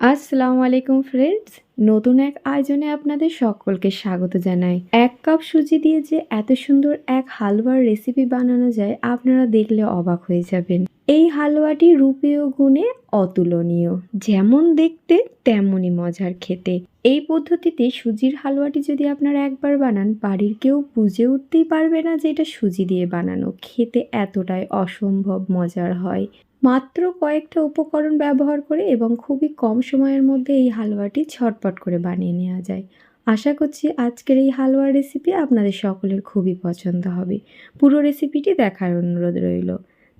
আসসালামু আলাইকুম ফ্রেন্ডস নতুন এক আয়োজনে আপনাদের সকলকে স্বাগত জানাই। এক কাপ সুজি দিয়ে যে এত সুন্দর এক হালুয়ার রেসিপি বানানো যায়, আপনারা দেখলে অবাক হয়ে যাবেন। এই হালুয়াটি রূপীয় গুণে অতুলনীয়। যেমন দেখতে, তেমনই মজার খেতে। এই পদ্ধতিতে সুজির হালুয়াটি যদি আপনারা একবার বানান, বাড়ির কেউ বুঝে উঠতেই পারবে না যে এটা সুজি দিয়ে বানানো। খেতে এতটাই অসম্ভব মজার হয়। মাত্র কয়েকটা উপকরণ ব্যবহার করে এবং খুবই কম সময়ের মধ্যে এই হালুয়াটি ছটপট করে বানিয়ে নেওয়া যায়। আশা করছি আজকের এই হালুয়ার রেসিপি আপনাদের সকলের খুবই পছন্দ হবে। পুরো রেসিপিটি দেখার অনুরোধ রইল।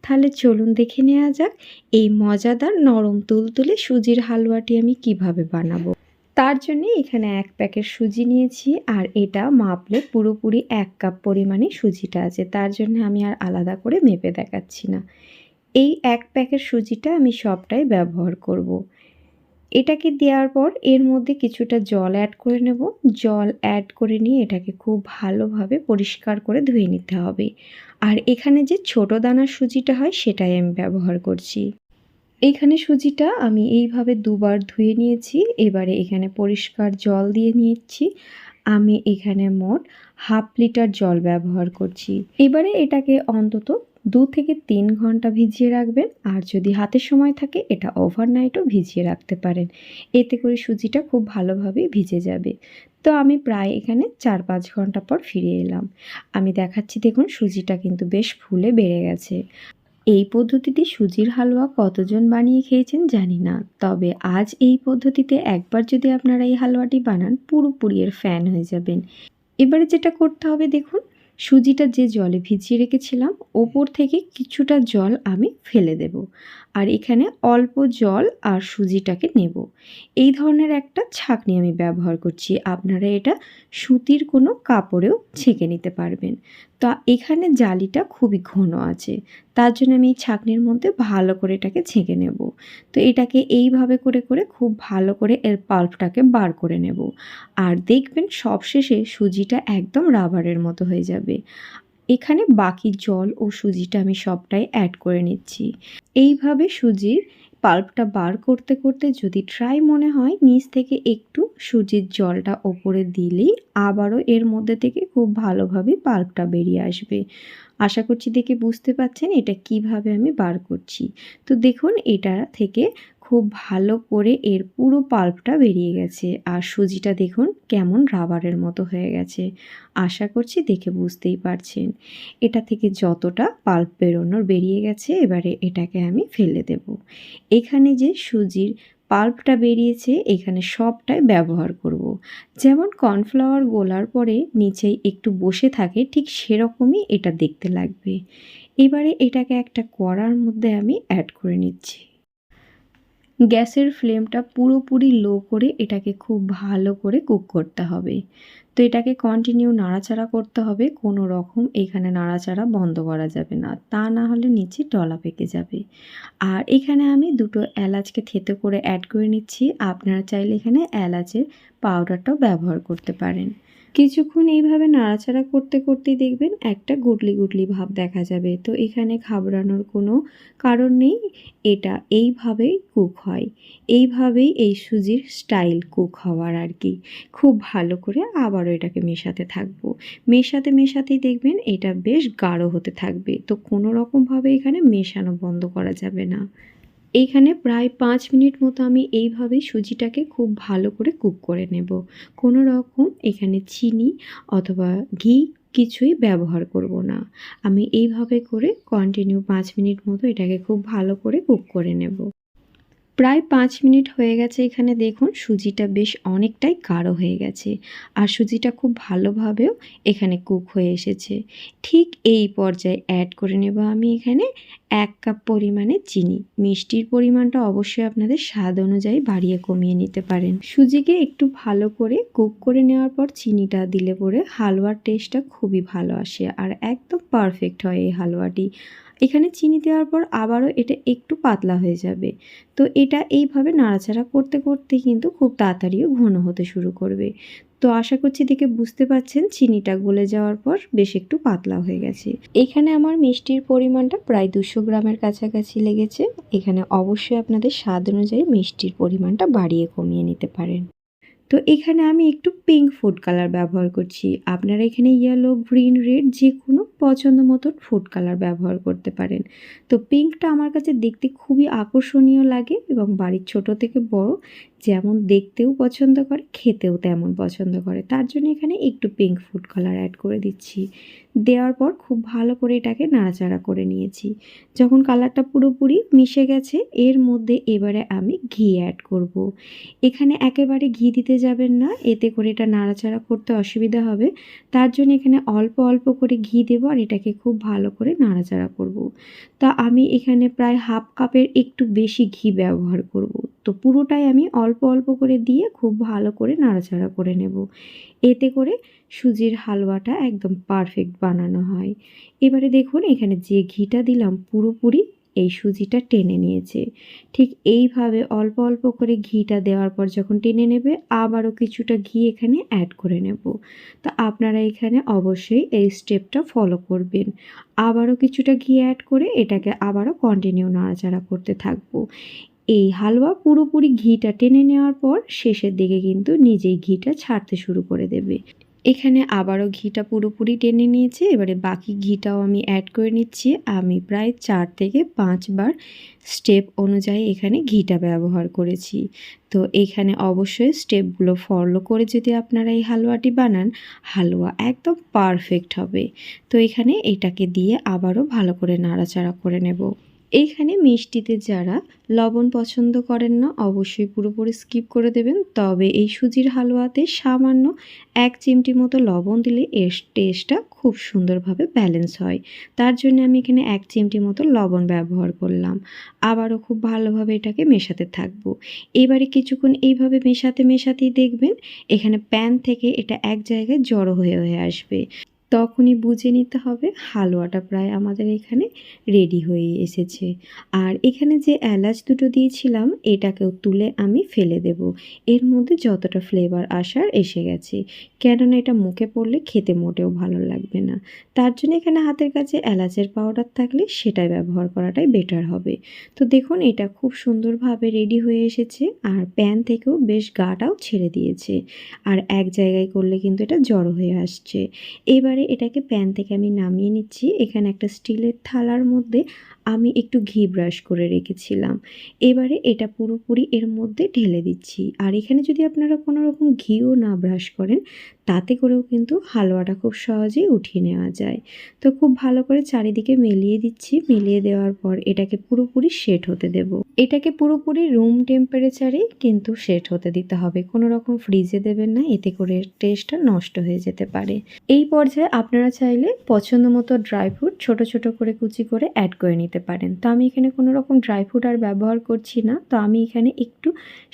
তাহলে চলুন দেখে নেওয়া যাক এই মজাদার নরম তুলতুলে সুজির হালুয়াটি আমি কীভাবে বানাবো। তার জন্য এখানে এক প্যাকেট সুজি নিয়েছি আর এটা মাপলে পুরোপুরি এক কাপ পরিমাণে সুজিটা আছে। তার জন্য আমি আর আলাদা করে মেপে দেখাচ্ছি না। এই এক প্যাকেট সুজিটা আমি সবটাই ব্যবহার করব। এটাকে দেওয়ার পর এর মধ্যে কিছুটা জল অ্যাড করে নেব। জল অ্যাড করে নিয়ে এটাকে খুব ভালোভাবে পরিষ্কার করে ধুয়ে নিতে হবে। আর এখানে যে ছোট দানার সুজিটা হয় সেটাই আমি ব্যবহার করছি। এইখানে সুজিটা আমি এইভাবে দুবার ধুয়ে নিয়েছি। এবারে এখানে পরিষ্কার জল দিয়ে নিয়েছি আমি এখানে মোট হাফ লিটার জল ব্যবহার করছি। এবারে এটাকে অন্তত দু থেকে তিন ঘণ্টা ভিজিয়ে রাখবেন আর যদি হাতে সময় থাকে এটা ওভারনাইটও ভিজিয়ে রাখতে পারেন। এতে করে সুজিটা খুব ভালোভাবে ভিজে যাবে। তো আমি প্রায় এখানে চার পাঁচ ঘণ্টা পর ফিরে এলাম। আমি দেখাচ্ছি দেখুন সুজিটা কিন্তু বেশ ফুলে বেড়ে গেছে। এই পদ্ধতিতে সুজির হালুয়া কতজন বানিয়ে খেয়েছেন জানি না, তবে আজ এই পদ্ধতিতে একবার যদি আপনারা এই হালুয়াটি বানান পুরোপুরি এর ফ্যান হয়ে যাবেন। এবারে যেটা করতে হবে দেখুন সুজিটা যে জলে ভিজিয়ে রেখেছিলাম ওপর থেকে কিছুটা জল আমি ফেলে দেব। আর এখানে অল্প জল আর সুজিটাকে নেব। এই ধরনের একটা ছাঁকনি আমি ব্যবহার করছি। আপনারা এটা সুতির কোনো কাপড়েও ছেঁকে নিতে পারবেন। তা এখানে জালিটা খুবই ঘন আছে। তার জন্য আমি এই ছাঁকনির মধ্যে ভালো করে এটাকে ছেঁকে নেব। তো এটাকে এইভাবে করে করে খুব ভালো করে এর পাল্পটাকে বার করে নেব। আর দেখবেন সবশেষে সুজিটা একদম রাবারের মতো হয়ে যাবে। এখানে বাকি জল ও সুজিটা আমি সবটাই অ্যাড করে নিচ্ছি। এইভাবে সুজির পাল্পটা বার করতে করতে যদি ট্রাই মনে হয়, নিচ থেকে একটু সুজির জলটা ওপরে দিলেই আবারও এর মধ্যে থেকে খুব ভালোভাবে পাল্পটা বেরিয়ে আসবে। আশা করছি দেখে বুঝতে পাচ্ছেন এটা কীভাবে আমি বার করছি। তো দেখুন, এটা থেকে খুব ভালো করে এর পুরো পাল্পটা বেরিয়ে গেছে। আর সুজিটা দেখুন কেমন রাবারের মতো হয়ে গেছে। আশা করছি দেখে বুঝতেই পারছেন। এটা থেকে যতটা পাল্প বেরোনোর বেরিয়ে গেছে, এবারে এটাকে আমি ফেলে দেব। এখানে যে সুজির পাল্পটা বেরিয়েছে, এখানে সবটাই ব্যবহার করব। যেমন কর্নফ্লাওয়ার গোলার পরে নিচেই একটু বসে থাকে, ঠিক সেরকমই এটা দেখতে লাগবে। এবারে এটাকে একটা কড়ার মধ্যে আমি অ্যাড করে নিচ্ছি। গ্যাসের ফ্লেমটা পুরোপুরি লো করে এটাকে খুব ভালো করে কুক করতে হবে। তো এটাকে কন্টিনিউ নাড়াচাড়া করতে হবে, কোনো রকম এখানে নাড়াচাড়া বন্ধ করা যাবে না, তা না হলে নিচে ডলা পেকে যাবে। আর এখানে আমি দুটো এলাচকে থেতো করে অ্যাড করে নিচ্ছি, আপনারা চাইলে এখানে এলাচের পাউডারটাও ব্যবহার করতে পারেন। কিছুক্ষণ এইভাবে নাড়াচাড়া করতে করতেই দেখবেন একটা গুটলি গুটলি ভাব দেখা যাবে, তো এখানে ঘাবড়ানোর কোনো কারণ নেই, এটা এইভাবেই কুক হয়, এইভাবেই এই সুজির স্টাইল কুক হওয়ার আর কি। খুব ভালো করে আবারও এটাকে মেশাতে থাকব। মেশাতে মেশাতেই দেখবেন এটা বেশ গাঢ় হতে থাকবে। তো কোনো রকমভাবে এখানে মেশানো বন্ধ করা যাবে না। এইখানে প্রায় পাঁচ মিনিট মতো আমি এইভাবেই সুজিটাকে খুব ভালো করে কুক করে নেব। কোনো রকম এখানে চিনি অথবা ঘি কিছুই ব্যবহার করব না। আমি এইভাবে করে কন্টিনিউ পাঁচ মিনিট মতো এটাকে খুব ভালো করে কুক করে নেব। প্রায় পাঁচ মিনিট হয়ে গেছে এখানে দেখুন, সুজিটা বেশ অনেকটাই গাঢ় হয়ে গেছে। আর সুজিটা খুব ভালোভাবেও এখানে কুক হয়ে এসেছে। ঠিক এই পর্যায়ে অ্যাড করে নেব আমি এখানে এক কাপ পরিমাণে চিনি। মিষ্টির পরিমাণটা অবশ্যই আপনাদের স্বাদ অনুযায়ী বাড়িয়ে কমিয়ে নিতে পারেন। সুজিকে একটু ভালো করে কুক করে নেওয়ার পর চিনিটা দিলে পরে হালুয়ার টেস্টটা খুবই ভালো আসে। আর একদম পারফেক্ট হয় এই হালুয়াটি। এখানে চিনি দেওয়ার পর আবারও এটা একটু পাতলা হয়ে যাবে। তো এটা এইভাবে নাড়াচাড়া করতে করতে কিন্তু খুব তাড়াতাড়িও ঘন হতে শুরু করবে। তো আশা করছি দেখে বুঝতে পাচ্ছেন চিনিটা গলে যাওয়ার পর বেশ একটু পাতলা হয়ে গেছে। এখানে আমার মিষ্টির পরিমাণটা প্রায় দুশো গ্রামের কাছাকাছি লেগেছে। এখানে অবশ্যই আপনাদের স্বাদ অনুযায়ী মিষ্টির পরিমাণটা বাড়িয়ে কমিয়ে নিতে পারেন। তো এখানে আমি একটু পিঙ্ক ফুড কালার ব্যবহার করছি। আপনারা এখানে ইয়েলো গ্রিন রেড যে কোনো পছন্দ মতন ফুড কালার ব্যবহার করতে পারেন। তো পিঙ্কটা আমার কাছে দেখতে খুবই আকর্ষণীয় লাগে এবং বাড়ির ছোট থেকে বড় যেমন দেখতেও পছন্দ করে, খেতেও তেমন পছন্দ করে তার জন্য এখানে একটু পিঙ্ক ফুড কালার অ্যাড করে দিচ্ছি দেওয়ার পর খুব ভালো করে এটাকে নাড়াচাড়া করে নিয়েছি যখন কালারটা পুরোপুরি মিশে গেছে, এর মধ্যে এবারে আমি ঘি অ্যাড করব। এখানে একেবারে ঘি দিতে যাবেন না, এতে করে এটা নাড়াচাড়া করতে অসুবিধা হবে তার জন্য এখানে অল্প অল্প করে ঘি দেবো আর এটাকে খুব ভালো করে নাড়াচাড়া করব। তা আমি এখানে প্রায় হাফ কাপের একটু বেশি ঘি ব্যবহার করব। তো পুরোটাই আমি অল্প অল্প অল্প করে দিয়ে খুব ভালো করে নাড়াচাড়া করে নেব। এতে করে সুজির হালুয়াটা একদম পারফেক্ট বানানো হয়। এবারে দেখুন, এখানে যে ঘিটা দিলাম, পুরোপুরি এই সুজিটা টেনে নিয়েছে। ঠিক এইভাবে অল্প অল্প করে ঘিটা দেওয়ার পর যখন টেনে নেবে, আবারও কিছুটা ঘি এখানে অ্যাড করে নেব। তা আপনারা এখানে অবশ্যই এই স্টেপটা ফলো করবেন। আবারও কিছুটা ঘি অ্যাড করে এটাকে আবারও কন্টিনিউ নাড়াচাড়া করতে থাকব। এই হালুয়া পুরোপুরি ঘিটা টেনে নেওয়ার পর শেষের দিকে কিন্তু নিজেই ঘিটা ছাড়তে শুরু করে দেবে। এখানে আবারও ঘিটা পুরোপুরি টেনে নিয়েছে, এবারে বাকি ঘিটাও আমি অ্যাড করে নিচ্ছি। আমি প্রায় চার থেকে পাঁচবার স্টেপ অনুযায়ী এখানে ঘিটা ব্যবহার করেছি। তো এখানে অবশ্যই স্টেপগুলো ফলো করে যদি আপনারা এই হালুয়াটি বানান, হালুয়া একদম পারফেক্ট হবে। তো এখানে এটাকে দিয়ে আবারও ভালো করে নাড়াচাড়া করে নেব। এইখানে মিষ্টিতে যারা লবণ পছন্দ করেন না, অবশ্যই পুরোপুরি স্কিপ করে দেবেন। তবে এই সুজির হালুয়াতে সামান্য এক চিমটি মতো লবণ দিলে এর টেস্টটা খুব সুন্দরভাবে ব্যালেন্স হয়। তার জন্য আমি এখানে এক চিমটি মতো লবণ ব্যবহার করলাম। আবারও খুব ভালোভাবে এটাকে মেশাতে থাকব। এবারে কিছুক্ষণ এইভাবে মেশাতে মেশাতেই দেখবেন, এখানে প্যান থেকে এটা এক জায়গায় জড়ো হয়ে হয়ে আসবে। তখনই বুঝে নিতে হবে হালুয়াটা প্রায় আমাদের এখানে রেডি হয়ে এসেছে। আর এখানে যে এলাচ দুটো দিয়েছিলাম, এটাকেও তুলে আমি ফেলে দেব। এর মধ্যে যতটা ফ্লেভার আসার এসে গেছে। কেননা এটা মুখে পড়লে খেতে মোটেও ভালো লাগবে না। তার জন্য এখানে হাতের কাছে এলাচের পাউডার থাকলে সেটাই ব্যবহার করাটাই বেটার হবে। তো দেখুন, এটা খুব সুন্দরভাবে রেডি হয়ে এসেছে আর প্যান থেকেও বেশ গাটাও ছেড়ে দিয়েছে। আর এক জায়গায় করলে কিন্তু এটা জড়ো হয়ে আসছে। এবার এবারে এটাকে প্যান থেকে আমি নামিয়ে নিচ্ছি। এখানে একটা স্টিলের থালার মধ্যে আমি একটু ঘি ব্রাশ করে রেখেছিলাম। এবারে এটা পুরোপুরি এর মধ্যে ঢেলে দিচ্ছি। আর এখানে যদি আপনারা কোনো রকম ঘিও না ব্রাশ করেন, তাতে করেও কিন্তু হালুয়াটা খুব সহজেই উঠিয়ে নেওয়া যায়। তো খুব ভালো করে চারিদিকে মেলিয়ে দিচ্ছি। মেলিয়ে দেওয়ার পর এটাকে পুরোপুরি সেট হতে দেব। এটাকে পুরোপুরি রুম টেম্পারেচারে কিন্তু সেট হতে দিতে হবে। কোনো রকম ফ্রিজে দেবেন না। এতে করে টেস্টটা নষ্ট হয়ে যেতে পারে। এই পর্যায়ে আপনারা চাইলে পছন্দ মতো ড্রাই ফ্রুট ছোটো ছোটো করে কুচি করে অ্যাড করে নিতে পারেন। তো আমি এখানে কোনো রকম ড্রাই ফ্রুট আর ব্যবহার করছি না। তো আমি এখানে একটু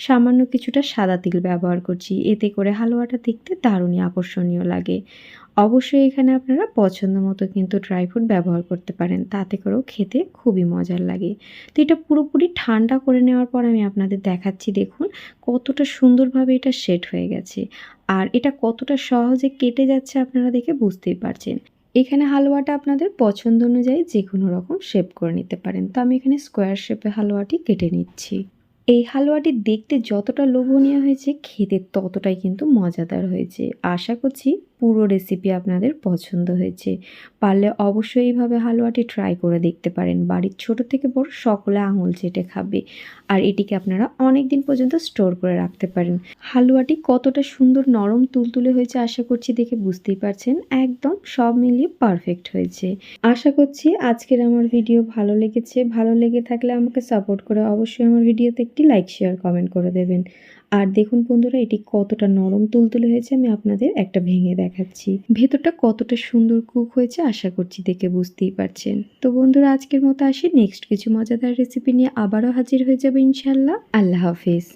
সামান্য কিছুটা সাদা তিল ব্যবহার করছি। এতে করে হালুয়াটা দেখতে দারুণই আকর্ষণীয় লাগে। অবশ্যই এখানে আপনারা পছন্দ মতো কিন্তু ড্রাই ফ্রুট ব্যবহার করতে পারেন। তাতে করেও খেতে খুবই মজার লাগে। তো এটা পুরোপুরি ঠান্ডা করে নেওয়ার পর আমি আপনাদের দেখাচ্ছি, দেখুন কতটা সুন্দরভাবে এটা সেট হয়ে গেছে। আর এটা কতটা সহজে কেটে যাচ্ছে আপনারা দেখে বুঝতেই পারছেন। এখানে হালুয়াটা আপনাদের পছন্দ অনুযায়ী যে কোনো রকম শেপ করে নিতে পারেন। তো আমি এখানে স্কোয়ার শেপে হালুয়াটি কেটে নিচ্ছি। এই হালুয়াটি দেখতে যতটা লোভনীয় হয়েছে, খেতে ততটাই কিন্তু মজাদার হয়েছে। আশা করছি পুরো রেসিপি আপনাদের পছন্দ হয়েছে। পারলে অবশ্যই এইভাবে হালুয়াটি ট্রাই করে দেখতে পারেন। বাড়ির ছোট থেকে বড় সকলে আঙুল চেটে খাবে। আর এটিকে আপনারা অনেক দিন পর্যন্ত স্টোর করে রাখতে পারেন। হালুয়াটি কতটা সুন্দর নরম তুলতুলে হয়েছে আশা করছি দেখে বুঝতেই পারছেন। একদম সব মিলিয়ে পারফেক্ট হয়েছে। আশা করছি আজকের আমার ভিডিও ভালো লেগেছে। ভালো লেগে থাকলে আমাকে সাপোর্ট করে অবশ্যই আমার ভিডিওতে একটি লাইক শেয়ার কমেন্ট করে দেবেন। আর দেখুন বন্ধুরা, এটি কতটা নরম তুলতুলে হয়েছে আমি আপনাদের একটা ভেঙে দেখাচ্ছি। ভেতরটা কতটা সুন্দর কুক হয়েছে আশা করছি দেখে বুঝতেই পারছেন। তো বন্ধুরা, আজকের মতো আসি। নেক্সট কিছু মজাদার রেসিপি নিয়ে আবারও হাজির হয়ে যাবে ইনশাল্লাহ আল্লাহ হাফিজ।